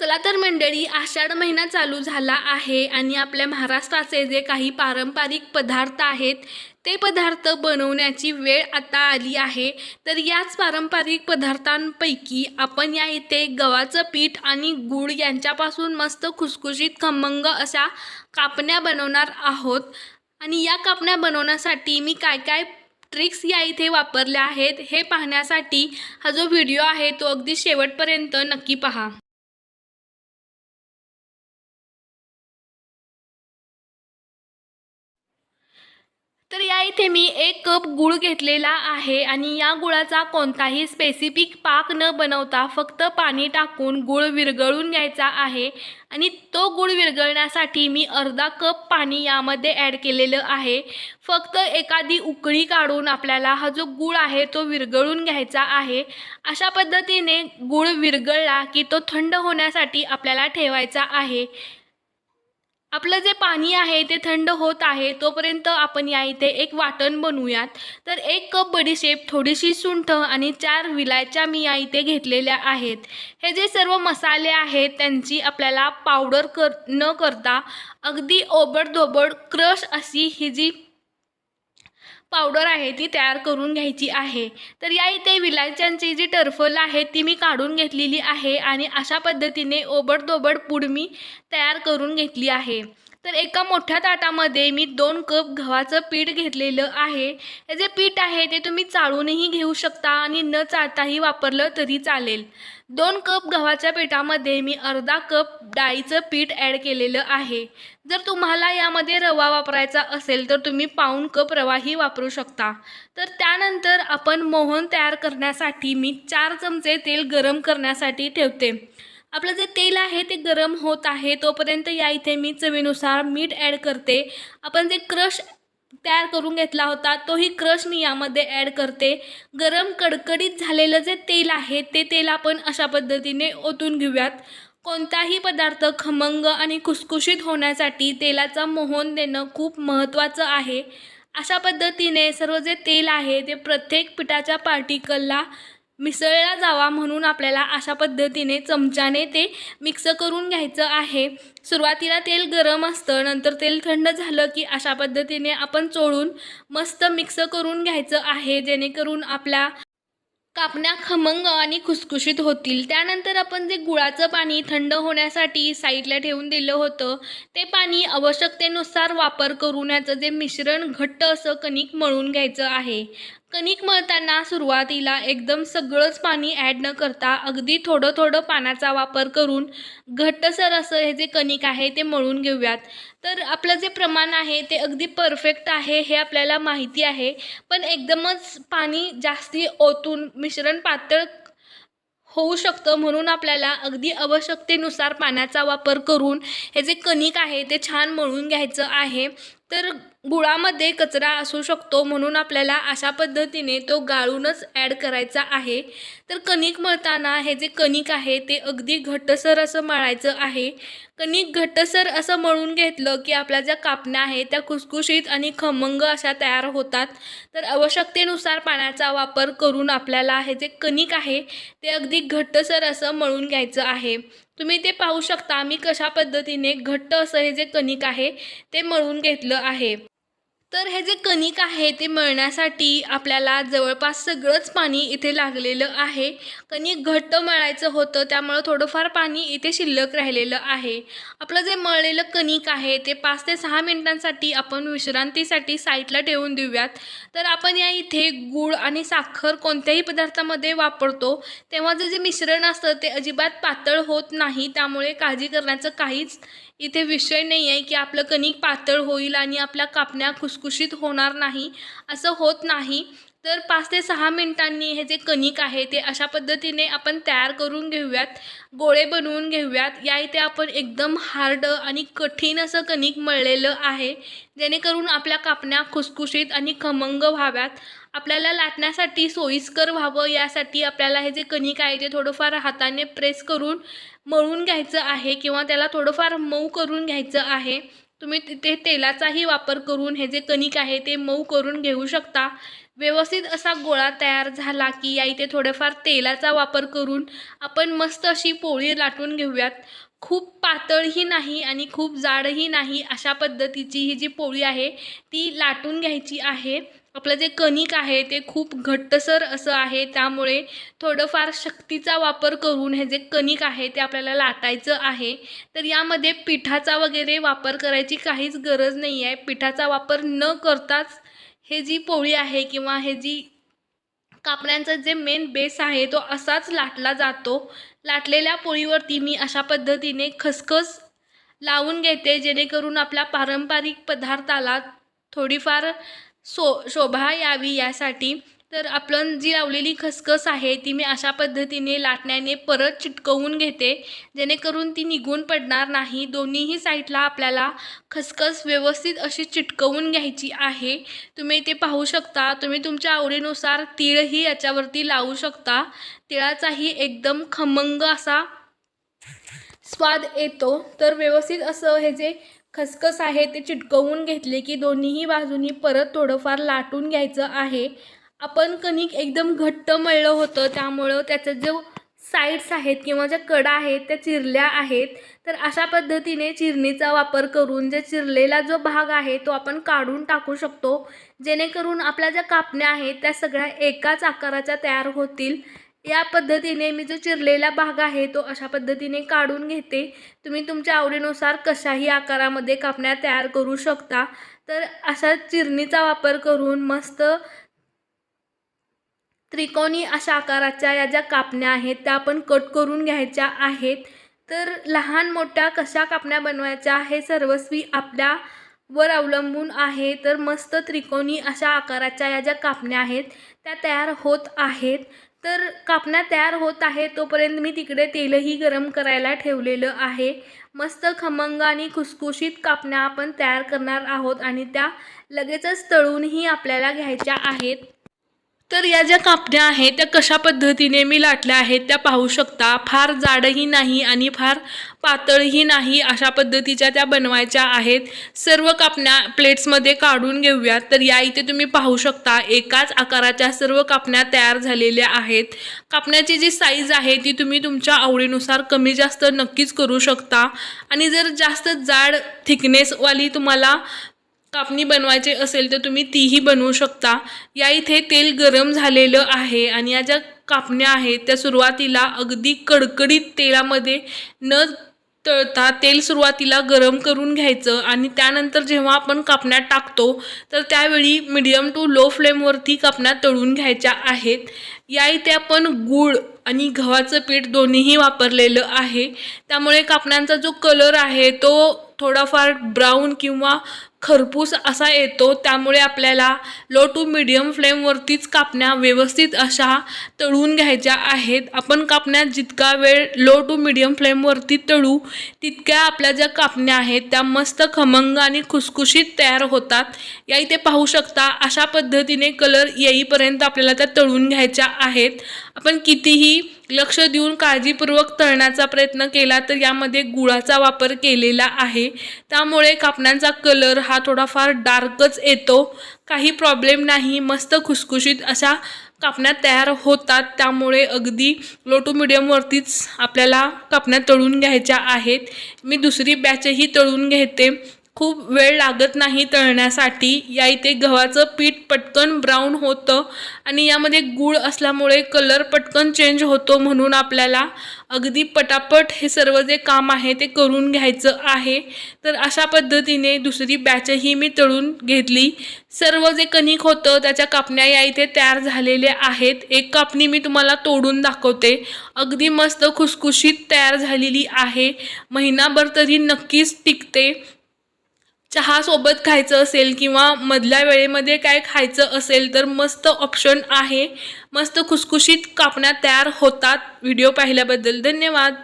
चला तर मंडळी आषाढ महिना चालू झाला आहे आणि आपल्या महाराष्ट्राचे जे काही पारंपरिक पदार्थ आहेत ते पदार्थ बनवण्याची वेळ आता आली आहे. तर याच पारंपरिक पदार्थांपैकी आपण या इथे गव्हाचं पीठ आणि गूळ यांच्यापासून मस्त खुसखुशीत खमंग अशा कापण्या बनवणार आहोत. आणि या कापण्या बनवण्यासाठी मी काय काय ट्रिक्स या इथे वापरल्या आहेत हे पाहण्यासाठी हा जो व्हिडिओ आहे तो अगदी शेवटपर्यंत नक्की पहा. तर इथे मी एक कप गूळ घेतलेला आहे आणि या गुळाचा कोणताही स्पेसिफिक पाक न बनवता फक्त पाणी टाकून गूळ विरघळून घ्यायचा आहे. आणि तो गूळ विरघळण्यासाठी मी अर्धा कप पाणी यामध्ये ॲड केलेलं आहे. फक्त एखादी उकळी काढून आपल्याला हा जो गूळ आहे तो विरघळून घ्यायचा आहे. अशा पद्धतीने गूळ विरघळला की तो थंड होण्यासाठी आपल्याला ठेवायचा आहे. आपलं जे पाणी आहे ते थंड होत आहे तोपर्यंत आपण या इथे एक वाटण बनवूयात. तर एक कप बडीशेप थोडीशी सुंठ आणि चार विलायच्या मी या इथे घेतलेल्या आहेत. हे जे सर्व मसाले आहेत त्यांची आपल्याला पावडर कर न करता अगदी ओबडधोबड क्रश अशी ही जी पावडर आहे ती तयार करून घ्यायची आहे. तर या इथे विलायच्यांची जी टर्फल आहे ती मी काढून घेतलेली आहे आणि अशा पद्धतीने ओबडदोबड पूड मी तयार करून घेतली आहे. तर एका मोठ्या ताटामध्ये मी दोन कप गव्हाचं पीठ घेतलेलं आहे. हे जे पीठ आहे ते तुम्ही चाळूनही घेऊ शकता आणि न चाळताही वापरलं तरी चालेल. दोन कप गव्हाच्या पिठामध्ये मी अर्धा कप डाळीचं पीठ ॲड केलेलं आहे. जर तुम्हाला यामध्ये रवा वापरायचा असेल तर तुम्ही पाऊण कप रवाही वापरू शकता. तर त्यानंतर आपण मोहन तयार करण्यासाठी मी चार चमचे तेल गरम करण्यासाठी ठेवते. आपलं जे तेल आहे ते गरम होत आहे. तोपर्यंत या इथे मी चवीनुसार मीठ ॲड करते. आपण जे क्रश तयार करून घेतला होता. तोही क्रश मी यामध्ये ॲड करते. गरम कडकडीत झालेलं जे तेल आहे ते तेल आपण अशा पद्धतीने ओतून घेऊयात. कोणताही पदार्थ खमंग आणि खुसखुशीत होण्यासाठी तेलाचा मोहन देणं खूप महत्त्वाचं आहे. अशा पद्धतीने सर्व जे तेल आहे ते प्रत्येक पिठाच्या पार्टिकलला मिसळला जावा म्हणून आपल्याला अशा पद्धतीने चमच्याने ते मिक्स करून घ्यायचं आहे. सुरुवातीला तेल गरम असतं नंतर तेल थंड झालं की अशा पद्धतीने आपण चोळून मस्त मिक्स करून घ्यायचं आहे जेणेकरून आपल्या कापण्या खमंग आणि खुसखुशीत होतील. त्यानंतर आपण जे गुळाचं पाणी थंड होण्यासाठी साईडला ठेवून दिलं होतं ते पाणी आवश्यकतेनुसार वापर करून याचं जे मिश्रण घट्ट असं कणिक मळून घ्यायचं आहे. कणिक मळताना सुरुवातीला एकदम सगळंच पाणी ॲड न करता अगदी थोडं थोडं पाण्याचा वापर करून घट्टसर असं हे जे कणिक आहे ते मळून घेऊयात. तर आपलं जे प्रमाण आहे ते अगदी परफेक्ट आहे हे आपल्याला माहिती आहे. पण एकदमच पाणी जास्ती ओतून मिश्रण पातळ होऊ शकतं म्हणून आपल्याला अगदी आवश्यकतेनुसार पाण्याचा वापर करून हे जे कणिक आहे ते छान मळून घ्यायचं आहे. तर गुळामध्ये कचरा असू शकतो म्हणून आपल्याला अशा पद्धतीने तो गाळूनच ॲड करायचा आहे. तर कणिक मळताना हे जे कणिक आहे ते अगदी घट्टसर असं मळायचं आहे. कणिक घट्टसर असं मळून घेतलं की आपल्या ज्या कापण्या आहेत त्या खुसखुशीत आणि खमंग अशा तयार होतात. तर आवश्यकतेनुसार पाण्याचा वापर करून आपल्याला हे जे कणिक आहे ते अगदी घट्टसर असं मळून घ्यायचं आहे. तुम्ही ते पाहू शकता मी कशा पद्धतीने घट्ट असं हे जे कणिक आहे ते मळून घेतलं आहे. तर हे जे कणिक आहे ते मळण्यासाठी आपल्याला जवळपास सगळंच पाणी इथे लागलेलं आहे. कणिक घट्ट मळायचं होतं त्यामुळं थोडंफार पाणी इथे शिल्लक राहिलेलं आहे. आपलं जे मळलेलं कणिक आहे ते पाच ते सहा मिनिटांसाठी आपण विश्रांतीसाठी साईडला ठेवून देऊयात. तर आपण या इथे गूळ आणि साखर कोणत्याही पदार्थामध्ये वापरतो तेव्हा जे जे मिश्रण असतं ते अजिबात पातळ होत नाही. त्यामुळे काळजी करण्याचं काहीच इथे विषय नाही आहे की आपलं कणिक पातळ होईल आणि आपल्या कापण्या खुसखुशीत होणार नाही असं होत नाही. तर पाच ते सहा मिनिटांनी हे जे कणिक आहे ते अशा पद्धतीने आपण तयार करून घेऊयात गोळे बनवून घेऊयात. या इथे आपण एकदम हार्ड आणि कठीण असं कणिक मळलेलं आहे जेणेकरून आपल्या कापण्या खुसखुशीत आणि खमंग व्हाव्यात. आपल्याला लाटण्यासाठी सोयीस्कर व्हावं यासाठी आपल्याला हे जे कणिक आहे ते थोडंफार हाताने प्रेस करून मळून घ्यायचं आहे किंवा त्याला थोडंफार मऊ करून घ्यायचं आहे. तुम्ही तिथे तेलाचाही वापर करून हे जे कणिक आहे ते मऊ करून घेऊ शकता. व्यवस्थित असा गोळा तयार झाला की या इथे थोडंफार तेलाचा वापर करून आपण मस्त अशी पोळी लाटून घेऊयात. खूप पातळही नाही आणि खूप जाडही नाही अशा पद्धतीची ही जी पोळी आहे ती लाटून घ्यायची आहे. आपलं जे कणिक आहे ते खूप घट्टसर असं आहे त्यामुळे थोडंफार शक्तीचा वापर करून हे जे कणिक आहे ते आपल्याला लाटायचं आहे. तर यामध्ये पिठाचा वगैरे वापर करायची काहीच गरज नाही आहे पिठाचा वापर न करताच हे जी पोळी आहे किंवा हे जी कापण्यांचा जे मेन बेस आहे तो असाच लाटला जातो. लाटलेल्या पोळीवरती मी अशा पद्धतीने खसखस लावून घेते जेणेकरून आपल्या पारंपरिक पदार्थाला थोडीफार सो शोभा यावी यासाठी. तर आपण जी लावलेली खसखस आहे ती मी अशा पद्धतीने लाटण्याने परत चिटकवून घेते. जेणेकरून ती निघून पडणार नाही. दोन्हीही साईडला आपल्याला खसखस व्यवस्थित अशी चिटकवून घ्यायची आहे. तुम्ही ते पाहू शकता. तुम्ही तुमच्या आवडीनुसार तीळही याच्यावरती लावू शकता. तिळाचाही एकदम खमंग असा स्वाद येतो. तर व्यवस्थित असं हे जे खसखस आहे ते चिटकवून घेतले की दोन्हीही बाजूनी परत थोडंफार लाटून घ्यायचं आहे. आपण कणिक एकदम घट्ट मळलं होतं त्यामुळं त्याचं जो साईड्स आहेत किंवा ज्या कडा आहेत त्या चिरल्या आहेत. तर अशा पद्धतीने चिरणीचा वापर करून जे चिरलेला जो भाग आहे तो आपण काढून टाकू शकतो. जेणेकरून आपल्या ज्या कापण्या आहेत त्या सगळ्या एकाच आकाराच्या तयार होतील. या पद्धतीने मी जो चिरलेला भाग आहे तो अशा पद्धतीने काढून घेते. तुम्ही तुमच्या आवडीनुसार कशाही आकारामध्ये कापण्या तयार करू शकता. तर अशा चिरणीचा वापर करून मस्त त्रिकोणी अशा आकाराच्या या ज्या कापण्या आहेत त्या आपण कट करून घ्यायच्या आहेत. तर लहान मोठ्या कशा कापण्या बनवायच्या हे सर्वस्वी आपल्या वर अवलंबून आहे. तर मस्त त्रिकोणी अशा आकाराच्या या ज्या कापण्या आहेत त्या तयार होत आहेत. तर कापण्या तयार होत आहे. तोपर्यंत मी तिकडे तेलही गरम करायला ठेवलेलं आहे. मस्त खमंग आणि खुसखुशीत कापण्या आपण तयार करणार आहोत आणि त्या लगेचच तळूनही आपल्याला घ्यायच्या आहेत. तर या ज्या कापण्या आहेत त्या कशा पद्धतीने मी लाटल्या आहेत त्या पाहू शकता. फार जाडही नाही आणि फार पातळही नाही अशा पद्धतीच्या त्या बनवायच्या आहेत. सर्व कापण्या प्लेट्समध्ये काढून घेऊयात. तर या इथे तुम्ही पाहू शकता एकाच आकाराच्या सर्व कापण्या तयार झालेल्या आहेत. कापण्याची जी साईज आहे ती तुम्ही तुमच्या आवडीनुसार कमी जास्त नक्कीच करू शकता. आणि जर जास्त जाड थिकनेसवाली तुम्हाला कापणी बनवायची असेल तर तुम्ही तीही बनवू शकता. या इथे तेल गरम झालेलं आहे आणि या ज्या कापण्या आहेत त्या सुरुवातीला अगदी कडकडीत तेलामध्ये न तळता तेल सुरुवातीला गरम करून घ्यायचं आणि त्यानंतर जेव्हा आपण कापण्या टाकतो तर त्यावेळी मिडियम टू लो फ्लेमवरती कापण्या तळून घ्यायच्या आहेत. या इथे आपण गूळ आणि गव्हाचं पीठ दोन्हीही वापरलेलं आहे. त्यामुळे कापण्यांचा जो कलर आहे तो थोडाफार ब्राऊन किंवा खरपूस असा येतो त्यामुळे आपल्याला लो टू मिडियम फ्लेमवरतीच कापण्या व्यवस्थित अशा तळून घ्यायच्या आहेत. आपण कापण्या जितका वेळ लो टू मिडियम फ्लेमवरती तळू तितक्या आपल्या ज्या कापण्या आहेत त्या मस्त खमंग आणि खुसखुशीत तयार होतात. या इथे पाहू शकता अशा पद्धतीने कलर येईपर्यंत आपल्याला त्या तळून घ्यायच्या आहेत. आपण कितीही लक्ष देऊन काळजीपूर्वक तळण्याचा प्रयत्न केला तर यामध्ये गुळाचा वापर केलेला आहे. त्यामुळे कापण्यांचा कलर हा थोडाफार डार्कच येतो. काही प्रॉब्लेम नाही. मस्त खुसखुशीत अशा कापण्या तयार होतात. त्यामुळे अगदी लो टू मिडियमवरतीच आपल्याला कापण्या तळून घ्यायच्या आहेत. मी दुसरी बॅचही तळून घेते. खूप वेळ लागत नाही तळण्यासाठी. या इथे गव्हाचं पीठ पटकन ब्राऊन होतं आणि यामध्ये गूळ असल्यामुळे कलर पटकन चेंज होतो म्हणून आपल्याला अगदी पटापट हे सर्व जे काम आहे ते करून घ्यायचं आहे. तर अशा पद्धतीने दुसरी बॅचही मी तळून घेतली. सर्व जे कणिक होतं त्याच्या कापण्या या इथे तयार झालेल्या आहेत. एक कापणी मी तुम्हाला तोडून दाखवते. अगदी मस्त खुसखुशीत तयार झालेली आहे. महिनाभर तरी नक्कीच टिकते. चहासोबत खायचं असेल किंवा मधल्या वेळेमध्ये काय खायचं असेल तर मस्त ऑप्शन आहे. मस्त खुसखुशीत कापण्या तयार होतात. व्हिडिओ पाहिल्याबद्दल धन्यवाद.